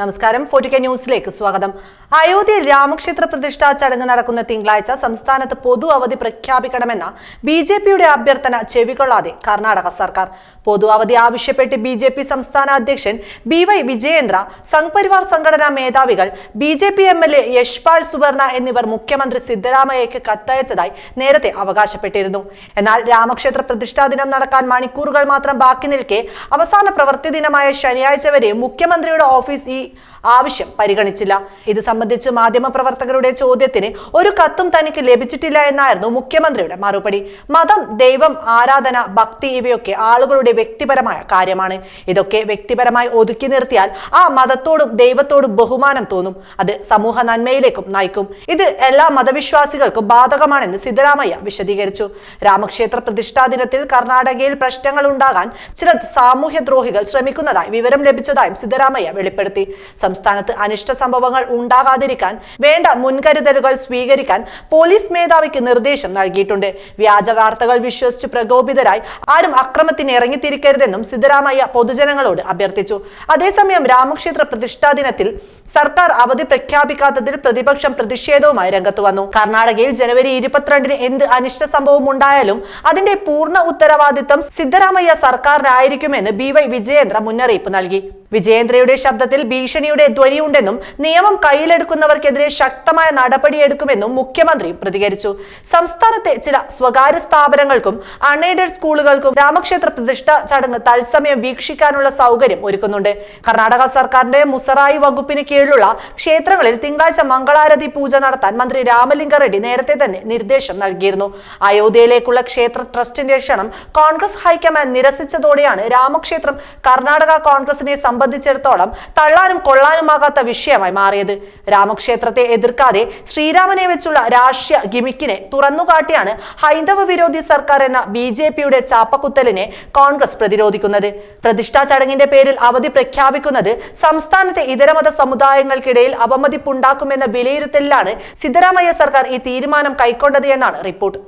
നമസ്കാരം. Forty K ന്യൂസിലേക്ക് സ്വാഗതം. അയോധ്യ രാമക്ഷേത്ര പ്രതിഷ്ഠാ ചടങ്ങ് നടക്കുന്ന തിങ്കളാഴ്ച സംസ്ഥാനത്ത് പൊതു അവധി പ്രഖ്യാപിക്കണമെന്ന ബി ജെ പിയുടെ അഭ്യർത്ഥന ചെവികൊള്ളാതെ കർണാടക സർക്കാർ. പൊതു അവധി ആവശ്യപ്പെട്ട് ബി ജെ പി സംസ്ഥാന അധ്യക്ഷൻ ബി വൈ വിജയേന്ദ്ര സംഘ്പരിവാർ സംഘടനാ മേധാവികൾ B J P M L A Yashpal Suvarna എന്നിവർ മുഖ്യമന്ത്രി സിദ്ധരാമയ്യയ്ക്ക് കത്തയച്ചതായി നേരത്തെ അവകാശപ്പെട്ടിരുന്നു. എന്നാൽ രാമക്ഷേത്ര പ്രതിഷ്ഠാ ദിനം നടക്കാൻ മണിക്കൂറുകൾ മാത്രം ബാക്കി നിൽക്കെ അവസാന പ്രവൃത്തി ദിനമായ ശനിയാഴ്ച വരെ മുഖ്യമന്ത്രിയുടെ ഓഫീസ് ഈ ആവശ്യം പരിഗണിച്ചില്ല. ഇത് സംബന്ധിച്ച് മാധ്യമപ്രവർത്തകരുടെ ചോദ്യത്തിന് ഒരു കത്തും തനിക്ക് ലഭിച്ചിട്ടില്ല എന്നായിരുന്നു മുഖ്യമന്ത്രിയുടെ മറുപടി. മതം ദൈവം ആരാധന ഭക്തി ഇവയൊക്കെ ആളുകളുടെ വ്യക്തിപരമായ കാര്യമാണ്. ഇതൊക്കെ വ്യക്തിപരമായി ഒതുക്കി നിർത്തിയാൽ ആ മതത്തോടും ദൈവത്തോടും ബഹുമാനം തോന്നും. അത് സമൂഹ നന്മയിലേക്കും നയിക്കും. ഇത് എല്ലാ മതവിശ്വാസികൾക്കും ബാധകമാണെന്ന് സിദ്ധരാമയ്യ വിശദീകരിച്ചു. രാമക്ഷേത്ര പ്രതിഷ്ഠാ ദിനത്തിൽ കർണാടകയിൽ പ്രശ്നങ്ങൾ ഉണ്ടാകാൻ ചില സാമൂഹ്യദ്രോഹികൾ ശ്രമിക്കുന്നതായി വിവരം ലഭിച്ചതായും സിദ്ധരാമയ്യ വെളിപ്പെടുത്തി. സംസ്ഥാനത്ത് അനിഷ്ട സംഭവങ്ങൾ ഉണ്ടാകാതിരിക്കാൻ വേണ്ട മുൻകരുതലുകൾ സ്വീകരിക്കാൻ പോലീസ് മേധാവിക്ക് നിർദ്ദേശം നൽകിയിട്ടുണ്ട്. വ്യാജ വാർത്തകൾ വിശ്വസിച്ച് പ്രകോപിതരായി ആരും അക്രമത്തിന് ഇറങ്ങിത്തിരിക്കരുതെന്നും സിദ്ധരാമയ്യ പൊതുജനങ്ങളോട് അഭ്യർത്ഥിച്ചു. അതേസമയം രാമക്ഷേത്ര പ്രതിഷ്ഠാ ദിനത്തിൽ സർക്കാർ അവധി പ്രഖ്യാപിക്കാത്തതിൽ പ്രതിപക്ഷം പ്രതിഷേധവുമായി രംഗത്ത് വന്നു. കർണാടകയിൽ ജനുവരി ഇരുപത്തിരണ്ടിന് എന്ത് അനിഷ്ട സംഭവം ഉണ്ടായാലും അതിന്റെ പൂർണ ഉത്തരവാദിത്തം സിദ്ധരാമയ്യ സർക്കാരിനായിരിക്കുമെന്ന് ബി വൈ വിജയേന്ദ്ര മുന്നറിയിപ്പ് നൽകി. വിജയേന്ദ്രയുടെ ശബ്ദത്തിൽ ഭീഷണിയുടെ ധ്വനിയുണ്ടെന്നും നിയമം കയ്യിലെടുക്കുന്നവർക്കെതിരെ ശക്തമായ നടപടിയെടുക്കുമെന്നും മുഖ്യമന്ത്രി പ്രതികരിച്ചു. സംസ്ഥാനത്തെ ചില സ്വകാര്യ സ്ഥാപനങ്ങൾക്കും അൺഎയ്ഡഡ് സ്കൂളുകൾക്കും രാമക്ഷേത്ര പ്രതിഷ്ഠ ചടങ്ങ് തത്സമയം വീക്ഷിക്കാനുള്ള സൗകര്യം ഒരുക്കുന്നുണ്ട്. കർണാടക സർക്കാരിന്റെ മുസറായി വകുപ്പിന് കീഴിലുള്ള ക്ഷേത്രങ്ങളിൽ തിങ്കളാഴ്ച മംഗളാരതി പൂജ നടത്താൻ മന്ത്രി രാമലിംഗ റെഡ്ഡി നേരത്തെ തന്നെ നിർദ്ദേശം നൽകിയിരുന്നു. അയോധ്യയിലേക്കുള്ള ക്ഷേത്ര ട്രസ്റ്റിന്റെ ക്ഷണം കോൺഗ്രസ് ഹൈക്കമാൻഡ് നിരസിച്ചതോടെയാണ് രാമക്ഷേത്രം കർണാടക കോൺഗ്രസിനെ സംബന്ധിച്ചിടത്തോളം തള്ളാനും കൊള്ളാനുമാകാത്ത വിഷയമായി മാറിയത്. രാമക്ഷേത്രത്തെ എതിർക്കാതെ ശ്രീരാമനെ വെച്ചുള്ള രാഷ്ട്രീയ ഗിമിക്കിനെ തുറന്നുകാട്ടിയാണ് ഹൈന്ദവ വിരോധി സർക്കാർ എന്ന ബി ജെ പിയുടെ ചാപ്പക്കുത്തലിനെ കോൺഗ്രസ് പ്രതിരോധിക്കുന്നത്. പ്രതിഷ്ഠാ ചടങ്ങിന്റെ പേരിൽ അവധി പ്രഖ്യാപിക്കുന്നത് സംസ്ഥാനത്തെ ഇതരമത സമുദായങ്ങൾക്കിടയിൽ അവമതിപ്പുണ്ടാക്കുമെന്ന വിലയിരുത്തലിലാണ് സിദ്ധരാമയ്യ സർക്കാർ ഈ തീരുമാനം കൈക്കൊണ്ടത് എന്നാണ് റിപ്പോർട്ട്.